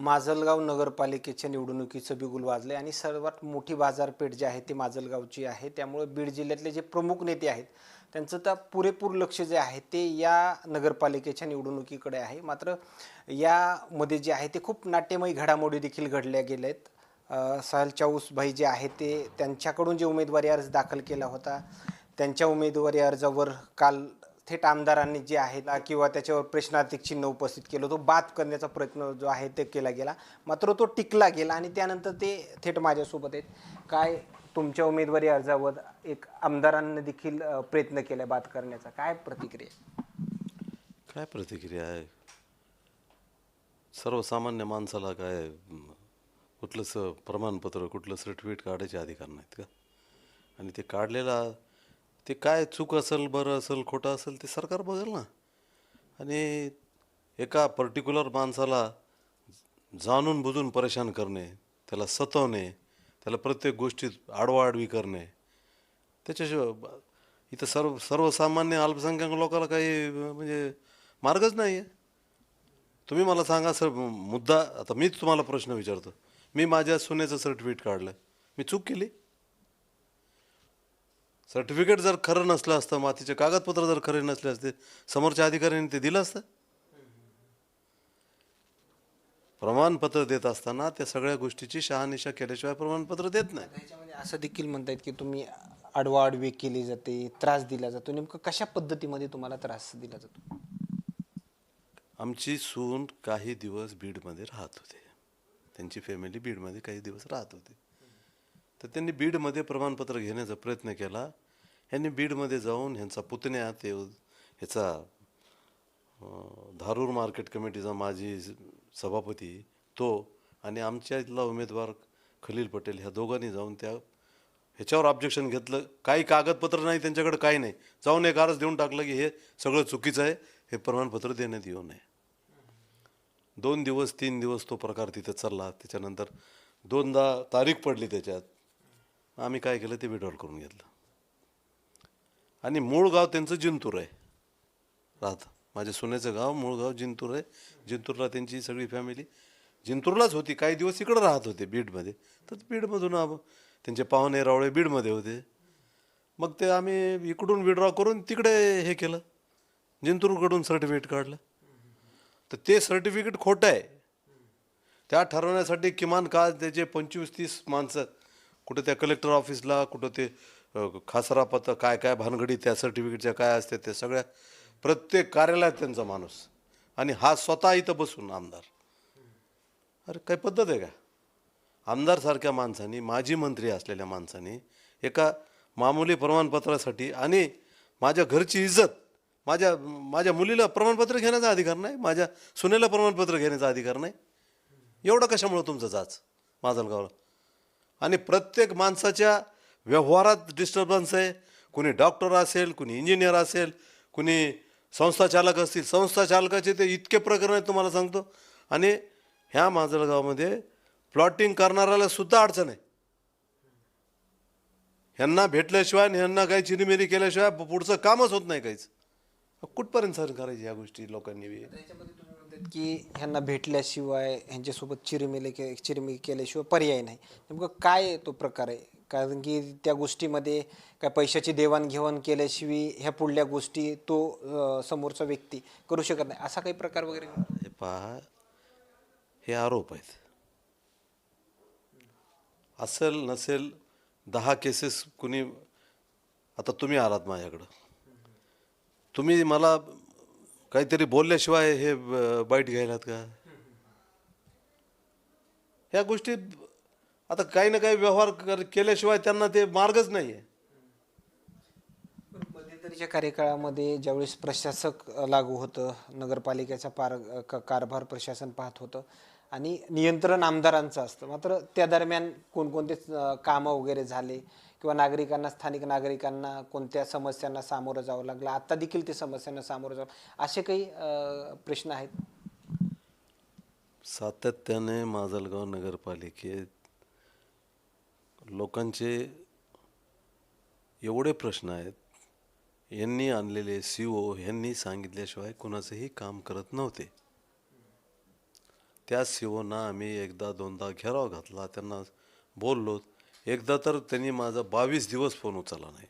माजलगाव नगरपालिकेच्या निवडणुकीचं बिगुल वाजले आणि सर्वात मोठी बाजारपेठ जी आहे ती माजलगावची आहे. त्यामुळे बीड जिल्ह्यातले जे प्रमुख नेते आहेत त्यांचं तर पुरेपूर लक्ष जे आहे ते या नगरपालिकेच्या निवडणुकीकडे आहे. मात्र यामध्ये जे आहे ते खूप नाट्यमय घडामोडी देखील घडल्या गेल्या आहेत अ, साहिल चाऊसभाई जे आहे ते त्यांच्याकडून जे उमेदवारी अर्ज दाखल केला होता त्यांच्या उमेदवारी अर्जावर काल थेट आमदारांनी जे आहे किंवा त्याच्यावर प्रश्नार्थिक चिन्ह उपस्थित केलं तो बाद करण्याचा प्रयत्न जो आहे ते केला गेला. मात्र तो टिकला गेला आणि त्यानंतर ते थेट माझ्यासोबत आहेत. काय तुमच्या उमेदवारी अर्जावर एक आमदारांनी देखील प्रयत्न केला बाद करण्याचा? काय प्रतिक्रिया काय प्रतिक्रिया आहे? सर्वसामान्य माणसाला काय कुठलंसं प्रमाणपत्र कुठलं सर्टिफिकेट काढायचे अधिकार नाहीत का? आणि ते काढलेला ते काय चूक असेल बरं असेल खोटं असेल ते सरकार बघेल ना. आणि एका पर्टिक्युलर माणसाला जाणून बुजून परेशान करणे त्याला सतवणे त्याला प्रत्येक गोष्टीत आडवाआडवी करणे. त्याच्याशिवाय इथं सर्व सर्वसामान्य अल्पसंख्याक लोकांना काही म्हणजे मार्गच नाही आहे. तुम्ही मला सांगा सर मुद्दा आता मीच तुम्हाला प्रश्न विचारतो. मी माझ्या सुनेचं सर्टिफिकेट काढलं. मी चूक केली? सर्टिफिकेट जर खरं नसलं असतं मातीचे कागदपत्र जर खरे नसले असते समोरच्या अधिकाऱ्यांनी ते दिलं असतं? प्रमाणपत्र देत असताना त्या सगळ्या गोष्टीची शहानिशा केल्याशिवाय प्रमाणपत्र देत नाही. त्याच्यामध्ये असं देखील म्हणतायत की तुम्ही आडवाआडवी केली जाते त्रास दिला जातो. नेमकं कशा पद्धतीमध्ये तुम्हाला त्रास दिला जातो? आमची सून काही दिवस बीडमध्ये राहत होते. त्यांची फॅमिली बीडमध्ये काही दिवस राहत होते. तर त्यांनी बीडमध्ये प्रमाणपत्र घेण्याचा प्रयत्न केला. ह्यांनी बीडमध्ये जाऊन ह्यांचा पुतण्या ते ह्याचा धारूर मार्केट कमिटीचा माजी सभापती तो आणि आमच्या इथला उमेदवार खलील पटेल ह्या दोघांनी जाऊन त्या ह्याच्यावर ऑब्जेक्शन घेतलं. काही कागदपत्र नाही त्यांच्याकडे काही नाही. जाऊन एक अर्ज देऊन टाकलं की हे सगळं चुकीचं आहे हे प्रमाणपत्र देण्यात येऊ नये. दोन दिवस तीन दिवस तो प्रकार तिथे चालला. त्याच्यानंतर दोनदा तारीख पडली त्याच्यात. आम्ही काय केलं ते विड्रॉल करून घेतलं. आणि मूळ गाव त्यांचं जिंतूर आहे. राहतं. माझ्या सोन्याचं गाव मूळ गाव जिंतूर आहे. जिंतूरला त्यांची सगळी फॅमिली जिंतूरलाच होती. काही दिवस इकडं राहत होते बीडमध्ये. तर बीडमधून त्यांचे पाहुणे रावळे बीडमध्ये होते. मग ते आम्ही इकडून विड्रॉ करून तिकडे हे केलं. जिंतूरकडून सर्टिफिकेट काढलं. तर ते सर्टिफिकेट खोटं आहे. त्या ठरवण्यासाठी किमान का त्याचे पंचवीस तीस माणसं कुठं त्या कलेक्टर ऑफिसला कुठं ते अ, खासरा काय काय भानगडी त्या सर्टिफिकेटच्या काय असते त्या सगळ्या प्रत्येक कार्यालयात त्यांचा माणूस. आणि हा स्वतः इथं बसून आमदार. अरे काय पद्धत आहे का? आमदारसारख्या माणसाने माजी मंत्री असलेल्या माणसाने एका मामूली प्रमाणपत्रासाठी आणि माझ्या घरची इज्जत माझ्या माझ्या मुलीला प्रमाणपत्र घेण्याचा अधिकार नाही माझ्या सुनेला प्रमाणपत्र घेण्याचा अधिकार नाही एवढं कशामुळं तुमचं जाच माजलगावला आणि प्रत्येक माणसाच्या व्यवहारात डिस्टर्बन्स आहे. कुणी डॉक्टर असेल कुणी इंजिनियर असेल कुणी संस्था चालक असतील. संस्था चालकाचे ते इतके प्रकरण आहेत तुम्हाला सांगतो. आणि ह्या माजलगावमध्ये प्लॉटिंग करणाऱ्याला सुद्धा अडचण आहे. ह्यांना भेटल्याशिवाय आणि ह्यांना काही चिरीमिरी केल्याशिवाय पुढचं कामच होत नाही काहीच. कुठपर्यंत सहन करायची या गोष्टी लोकांनी? की ह्यांना भेटल्याशिवाय ह्यांच्यासोबत चिरमिले के चिरमिरी केल्याशिवाय पर्याय नाही. नेमकं काय तो प्रकार आहे? कारण की त्या गोष्टीमध्ये काय पैशाची देवाणघेवाण केल्याशिवाय ह्या पुढल्या गोष्टी तो समोरचा व्यक्ती करू शकत नाही. असा काही प्रकार वगैरे? हे पहा हे आरोप आहेत. असेल नसेल दहा केसेस कुणी आता तुम्ही आलात माझ्याकडं. तुम्ही मला काहीतरी बोलल्याशिवाय हे बाईट घ्यायलात का? ह्या गोष्टी आता काही ना काही व्यवहार कर- केल्याशिवाय त्यांना ते मार्गच नाही आहे मध्यंतरीच्या कार्यकाळामध्ये ज्यावेळेस प्रशासक अ, लागू होतं नगरपालिकेचा पार अ, क- कारभार प्रशासन पाहत होतं आणि नियंत्रण आमदारांचं असतं. मात्र त्या दरम्यान कोणकोणते अ, कामं वगैरे झाले किंवा नागरिकांना स्थानिक नागरिकांना कोणत्या समस्यांना सामोरं जावं लागलं? आता देखील ते समस्यांना सामोरं जावं असे काही अ, प्रश्न आहेत? सातत्याने माजलगाव नगरपालिकेत लोकांचे एवढे प्रश्न आहेत. यांनी आणलेले सी ओ ह्यांनी सांगितल्याशिवाय कोणाचंही काम करत नव्हते. त्या सी ओना आम्ही एकदा दोनदा घेराव घातला. त्यांना बोललो एकदा तर त्यांनी माझा बावीस दिवस फोन उचलला नाही.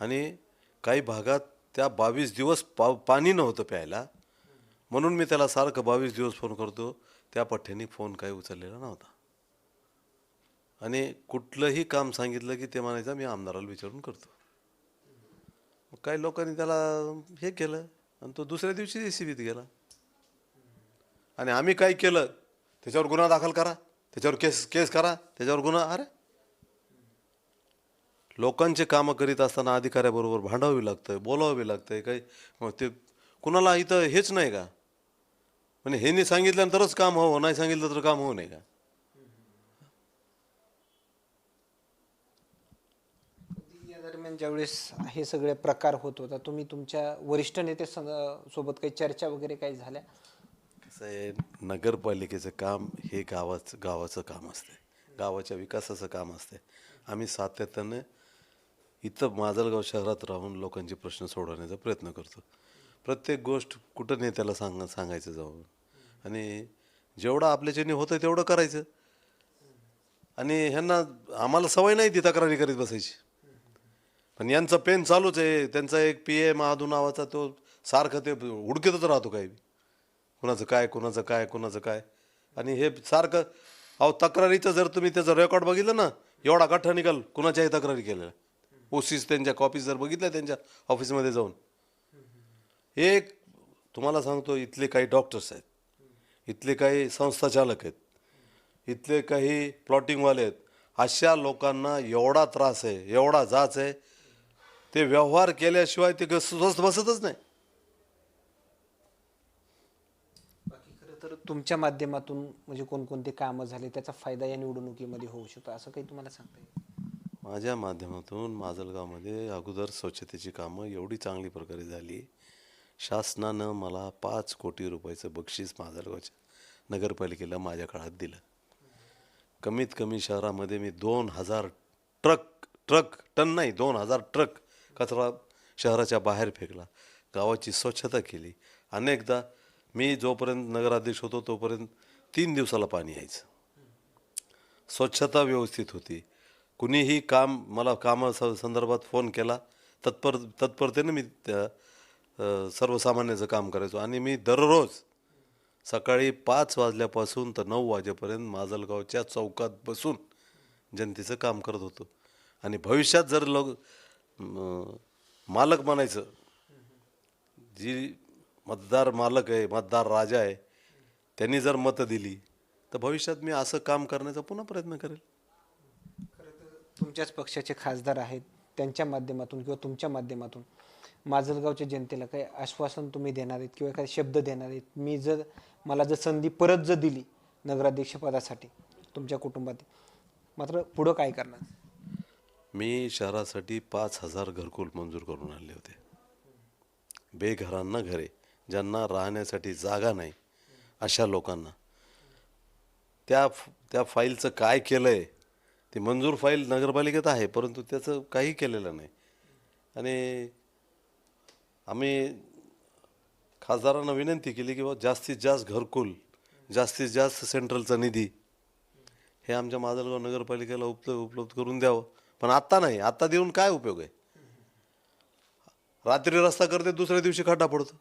आणि काही भागात त्या बावीस दिवस पा पाणी नव्हतं प्यायला. म्हणून मी त्याला सारखं बावीस दिवस फोन करतो. त्या पठ्ठ्याने फोन काही उचललेला नव्हता. आणि कुठलंही काम सांगितलं की ते म्हणायचं मी आमदाराला विचारून करतो. मग काही लोकांनी त्याला हे केलं आणि तो दुसऱ्या दिवशी रेसिपीत गेला. आणि आम्ही काय केलं? त्याच्यावर गुन्हा दाखल करा त्याच्यावर केस केस करा त्याच्यावर गुन्हा अरे! लोकांचे कामं करीत असताना अधिकाऱ्याबरोबर भांडावी लागतंय बोलावं लागतंय काही मग ते कुणाला इथं हेच नाही का? म्हणजे ह्यांनी सांगितल्यानंतरच काम हवं नाही सांगितलं तर काम होऊ नये का या दरम्यान ज्यावेळेस हे सगळे प्रकार होत होता तुम्ही तुमच्या वरिष्ठ नेते सोबत काही चर्चा वगैरे काही झाल्या? कसं आहे नगरपालिकेचं काम हे गावाचं गावाचं काम असते गावाच्या विकासाचं काम असते आम्ही सातत्यानं इथं माजलगाव शहरात राहून लोकांचे प्रश्न सोडवण्याचा प्रयत्न करतो. प्रत्येक गोष्ट कुठं नेत्याला सांग सांगायचं जाऊन. आणि जेवढं आपल्याच्याने होतं तेवढं करायचं. आणि ह्यांना आम्हाला सवय नाही ती तक्रारी करीत बसायची. पण यांचं पेन चालूच आहे. त्यांचा एक पी ए महादू नावाचा तो सारखं ते हुडकीतच राहतो काही कुणाचं काय कुणाचं काय कुणाचं काय. आणि हे सारखं अहो तक्रारीचं जर तुम्ही त्याचं रेकॉर्ड बघितलं ना एवढा गठ्ठा निकाल कुणाच्याही तक्रारी केलेल्या. ओसीस त्यांच्या कॉपीज जर बघितल्या त्यांच्या ऑफिसमध्ये जाऊन. एक तुम्हाला सांगतो इथले काही डॉक्टर्स आहेत. इथले काही संस्थाचालक आहेत. इथले काही प्लॉटिंगवाले आहेत. अशा लोकांना एवढा त्रास आहे एवढा जाच आहे ते व्यवहार केल्याशिवाय ते स्वस्थ बसतच नाही. बाकी खरं तर तुमच्या माध्यमातून म्हणजे कोणकोणते कामं झाले त्याचा फायदा या निवडणुकीमध्ये होऊ शकतो असं काही तुम्हाला सांगता येईल? माझ्या माध्यमातून माजलगावमध्ये अगोदर स्वच्छतेची कामं एवढी चांगली प्रकारे झाली. शासनानं मला पाच कोटी रुपयाचं बक्षीस माजलगावच्या नगरपालिकेला माझ्या काळात दिलं. कमीत कमी शहरामध्ये मी दोन हजार ट्रक ट्रक टन नाही दोन हजार ट्रक कचरा शहराच्या बाहेर फेकला. गावाची स्वच्छता केली. अनेकदा मी जोपर्यंत नगराध्यक्ष होतो तोपर्यंत तीन दिवसाला पाणी यायचं. स्वच्छता व्यवस्थित होती. कुणीही काम मला कामा स- संदर्भात फोन केला तत्पर तत्परतेने मी त्या सर्वसामान्याचं काम करायचो. आणि मी दररोज सकाळी पाच वाजल्यापासून तर नऊ वाजेपर्यंत माजलगावच्या चौकात बसून जनतेचं काम करत होतो. आणि भविष्यात जर लोक मालक म्हणायचं. जी मतदार मालक आहे मतदार राजा आहे त्यांनी जर मतं दिली तर भविष्यात मी असं काम करण्याचा पुन्हा प्रयत्न करेल. तुमच्याच पक्षाचे खासदार आहेत त्यांच्या माध्यमातून किंवा तुमच्या माध्यमातून माजलगावच्या जनतेला काही आश्वासन तुम्ही देणार आहेत किंवा काही शब्द देणार आहेत? मी जर मला जर संधी परत जर दिली नगराध्यक्षपदासाठी तुमच्या कुटुंबात मात्र पुढं काय करणार? मी शहरासाठी पाच हजार घरकुल मंजूर करून आणले होते. बेघरांना घरे ज्यांना राहण्यासाठी जागा नाही अशा लोकांना. त्या त्या फाईलचं काय केलं आहे ती मंजूर फाईल नगरपालिकेत आहे परंतु त्याचं काही केलेलं नाही. आणि आम्ही खासदारांना विनंती केली की बा जास्तीत जास्त घरकुल जास्तीत जास्त सेंट्रलचा निधी हे आमच्या माजलगाव नगरपालिकेला उपलब्ध उपलब्ध करून द्यावं. पण आत्ता नाही. आत्ता देऊन काय उपयोग आहे? रात्री रस्ता करते दुसऱ्या दिवशी खड्डा पडतो.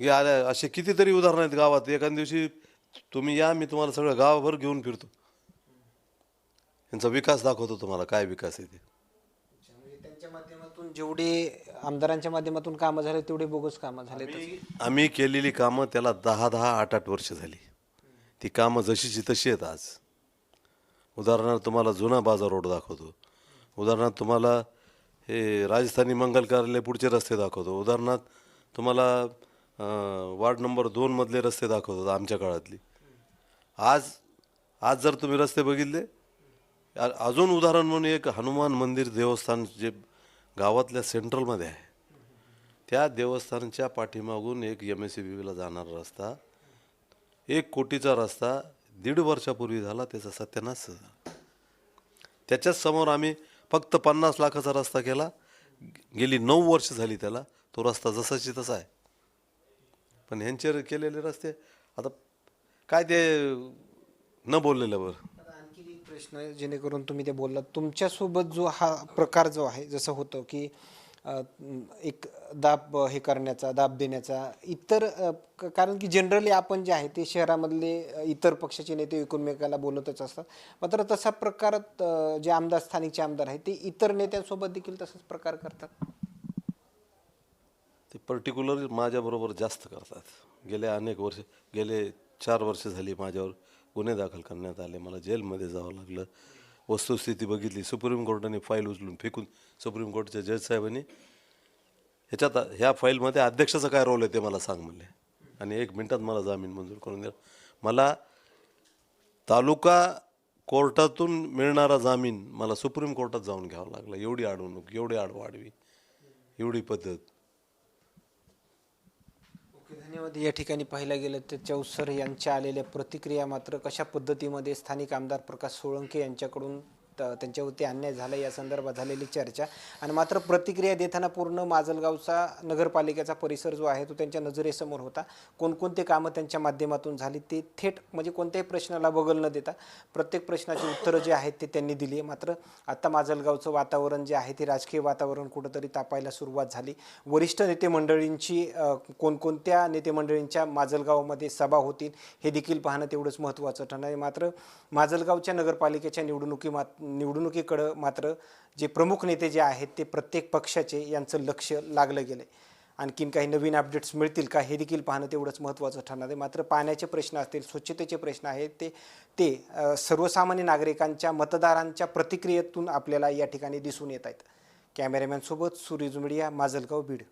हे आल्या असे कितीतरी उदाहरण आहेत गावात. एखाद्या दिवशी तुम्ही या मी तुम्हाला सगळं गावभर घेऊन फिरतो. यांचा विकास दाखवतो तुम्हाला काय विकास आहे ते. त्यांच्या माध्यमातून जेवढे आमदारांच्या माध्यमातून कामं झाले तेवढे बोगस कामं झाले आम्ही केलेली कामं त्याला दहा दहा आठ आठ वर्ष झाली. ती कामं जशीची तशी आहेत आज. उदाहरणार्थ तुम्हाला जुना बाजार रोड दाखवतो. उदाहरणार्थ तुम्हाला हे राजस्थानी मंगल कार्यालय पुढचे रस्ते दाखवतो. उदाहरणार्थ तुम्हाला वार्ड नंबर दोनमधले रस्ते दाखवतो आमच्या काळातली. आज आज जर तुम्ही रस्ते बघितले अजून उदाहरण म्हणून एक हनुमान मंदिर देवस्थान जे गावातल्या सेंट्रलमध्ये आहे. त्या देवस्थानच्या पाठीमागून एक एम एस सी बीला जाणारा रस्ता एक कोटीचा रस्ता दीड वर्षापूर्वी झाला त्याचा सत्यानाश. त्याच्याच समोर आम्ही फक्त पन्नास लाखाचा रस्ता केला. गेली नऊ वर्ष झाली त्याला. तो रस्ता जसाची तसा आहे. पण ह्यांचे केलेले रस्ते आता काय ते न बोललेलं बरं. आणखी एक प्रश्न आहे, जेणेकरून तुम्ही ते बोललात. तुमच्यासोबत जो हा प्रकार जो आहे जसं होतं की एक दाब हे करण्याचा दाब देण्याचा इतर कारण की जनरली आपण जे आहे ते शहरामधले इतर पक्षाचे नेते एकमेकाला बोलतच असतात. मात्र तसा प्रकारात जे आमदार स्थानिकचे आमदार आहेत ते इतर नेत्यांसोबत देखील तसाच प्रकार करतात. ते पर्टिक्युलर माझ्याबरोबर जास्त करतात. गेले अनेक वर्ष गेले चार वर्ष झाली माझ्यावर गुन्हे दाखल करण्यात आले. मला जेलमध्ये जावं लागलं. वस्तुस्थिती बघितली सुप्रीम कोर्टाने फाईल उचलून फेकून सुप्रीम कोर्टच्या जज साहेबांनी ह्याच्यात ह्या फाईलमध्ये अध्यक्षाचा काय रोल आहे ते मला सांग म्हणले. आणि एक मिनिटात मला जामीन मंजूर करून द्या. मला तालुका कोर्टातून मिळणारा जामीन मला सुप्रीम कोर्टात जाऊन घ्यावा लागला. एवढी अडवणूक एवढी आडवाडवी एवढी पद्धत. धन्यवाद. या ठिकाणी पाहिलं गेलं तर चौसर यांच्या आलेल्या प्रतिक्रिया मात्र कशा पद्धतीमध्ये स्थानिक आमदार प्रकाश सोळंके यांच्याकडून त्यांच्यावरती अन्याय झाला या संदर्भात झालेली चर्चा. आणि मात्र प्रतिक्रिया देताना पूर्ण माजलगावचा नगरपालिकेचा परिसर जो आहे तो त्यांच्या नजरेसमोर होता. कोणकोणते कामं त्यांच्या माध्यमातून झाली ते थेट म्हणजे कोणत्याही प्रश्नाला बगल न देता प्रत्येक प्रश्नाची उत्तरं जे आहेत ते त्यांनी दिली मात्र आत्ता माजलगावचं वातावरण जे आहे ते राजकीय वातावरण कुठंतरी तापायला सुरुवात झाली. वरिष्ठ नेते मंडळींची कोणकोणत्या नेते मंडळींच्या माजलगावमध्ये सभा होतील हे देखील पाहणं तेवढंच महत्त्वाचं ठरणार आहे. मात्र माजलगावच्या नगरपालिकेच्या निवडणुकीमात निवडणुकीकडं मात्र जे प्रमुख नेते जे आहेत ते प्रत्येक पक्षाचे यांचं लक्ष लागलं गेलं आहे आणखीन काही नवीन अपडेट्स मिळतील का हे देखील पाहणं तेवढंच महत्त्वाचं ठरणार आहे. मात्र पाण्याचे प्रश्न असतील स्वच्छतेचे प्रश्न आहेत ते ते सर्वसामान्य नागरिकांच्या मतदारांच्या प्रतिक्रियेतून आपल्याला या ठिकाणी दिसून येत आहेत. कॅमेरामॅनसोबत सूर्यज मीडिया माजलगाव बीड.